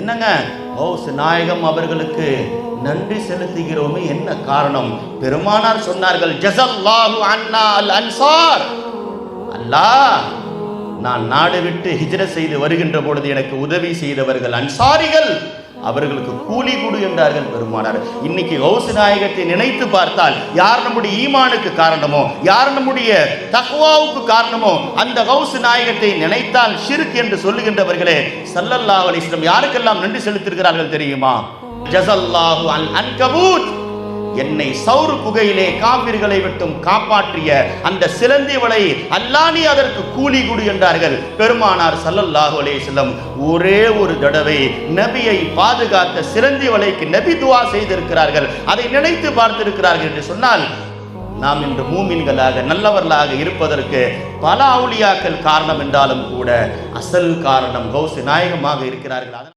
என்னங்க? ஓஸ் நாயகம் அவர்களுக்கு நன்றி செலுத்துகிறோமே என்ன காரணம்? பெருமானார் சொன்னார்கள் ஜசல்லாஹு அன்னா அல் அன்சார் அல்லாஹ் நான் நாடு விட்டு ஹிஜ்ர செய்து வருகின்ற பொழுது எனக்கு உதவி செய்தவர்கள் அன்சாரிகள். அவர்களுக்கு கூலி கொடு என்றார்கள் பெருமானார். இன்னைக்கு கௌசு நாயகத்தை நினைத்து பார்த்தால் யார் நம்முடைய ஈமானுக்கு காரணமோ யார் நம்முடைய தக்வாவுக்கு காரணமோ அந்த கௌசு நாயகத்தை நினைத்தால் ஷிர்க் என்று சொல்லுகின்றவர்களே சல்லல்லா அலிஸ்லம் யாருக்கெல்லாம் நன்றி செலுத்திருக்கிறார்கள் தெரியுமா? ஜசல்லாஹு அல் அன்கபூத். என்னை சவுறு குகையிலே காவிர்களை விட்டும் காப்பாற்றிய அந்த சிலந்தி வலை அல்லானி அதற்கு கூலி குடு என்றார்கள். பெருமானார் சல்லல்லாஹு அலைஹி ஒரே ஒரு தடவை நபியை பாதுகாத்த சிலந்தி வலைக்கு நபி துவா செய்திருக்கிறார்கள். அதை நினைத்து பார்த்திருக்கிறார்கள் என்று சொன்னால் நாம் இன்று மூமின்களாக நல்லவர்களாக இருப்பதற்கு பல அவுளியாக்கள் காரணம் என்றாலும் கூட அசல் காரணம் கௌசு நாயகமாக இருக்கிறார்கள்.